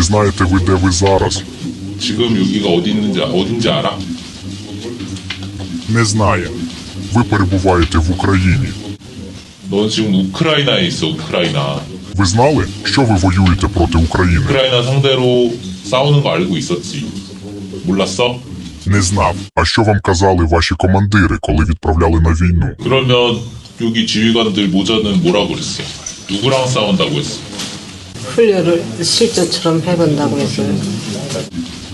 Чи знаєте ви, де ви зараз? 지금 여기가 어디 있는지 어딘지 알아? Не знає. Ви перебуваєте в Україні. 넌 지금 우크라이나에 있어 우크라이나 Ви знали, що ви воюєте проти України? 우크라이나 상대로 싸우는 거 알고 있었지 몰랐어? Не знав. А що вам казали ваші командири, коли відправляли на війну? 그러면 여기 지휘관들 모자는 뭐라고 그랬어? 누구랑 싸운다고 했어? 훈련을 실전처럼 해본다고 했어요.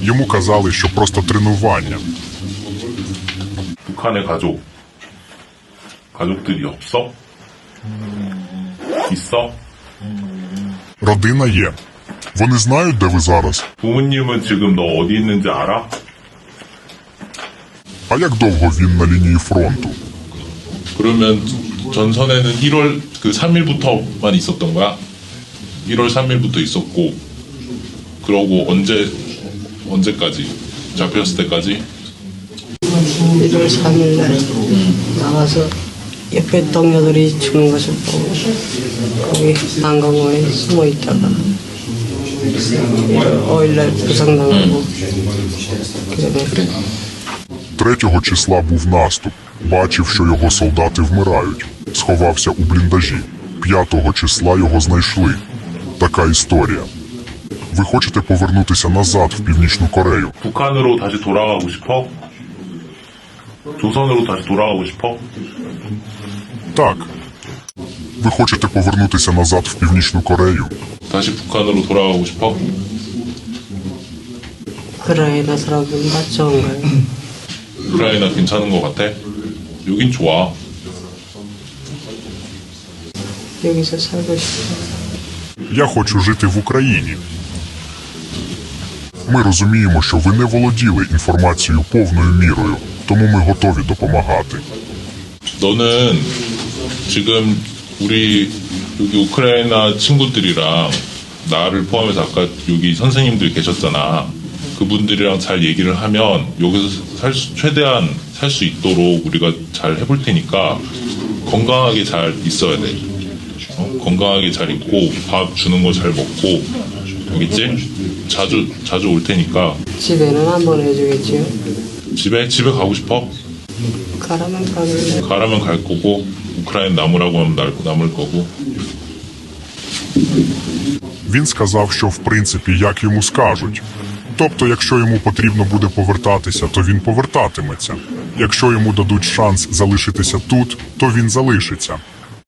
Йому казали, що просто тренування. 북한의 가족 가족들이 없어? 있어? Родина є. Вони знають, де ви зараз. 부모님은 지금 너 어디 있는지 알아? А як довго він на лінії фронту? 그러면 전선에는 1월 그 3일부터만 있었던 거야? 1월 3일부터 있었고 그러고 언제 언제까지 잡혔을 때까지 1월 3일 날 나가서 옆에 동료들이 죽는 것을 보고 거기 난강원에 숨어 있다가 5일 날 부상당하고 그다음에 3 числа був наступ. Бачив, що його солдати вмирають. Сховався у бліндажі. 5 числа його знайшли. Така історія. Ви хочете повернутися назад в Північну Корею? 북한으로 다시 돌아가고 싶어? 조선으로 다시 돌아가고 싶어? Так. Ви хочете повернутися назад в Північну Корею? 다시 북한으로 돌아가고 싶어? 우크라이나 사람들은 다 좋은가요? 우크라이나 괜찮은 것 같아? 여긴 좋아 여기서 살고 싶어요. Я хочу жити в Україні. Ми розуміємо, що ви не володіли інформацією повною мірою, тому ми готові допомагати. 너는 지금 우리 여기 우크라이나 친구들이랑 나를 포함해서 아까 여기 선생님들 계셨잖아. 그분들이랑 잘 얘기를 하면 여기서 살 수- 최대한 살 수 있도록 우리가 잘 해볼 테니까 건강하게 잘 있어야 돼. 어? 건강하게 잘 있고 밥 주는 거 잘 먹고 알겠지? 자주 자주 올 테니까 집에는 한 번 해주겠지요. 집에 집에 가고 싶어? 가라면 가길래 가라면 갈 거고 우크라이나 남으라고 하면 날- 남을 거고 Він сказав, що в принципі як йому скажуть. Тобто, якщо йому потрібно буде повертатися, то він повертатиметься. Якщо йому дадуть шанс залишитися тут, то він залишиться.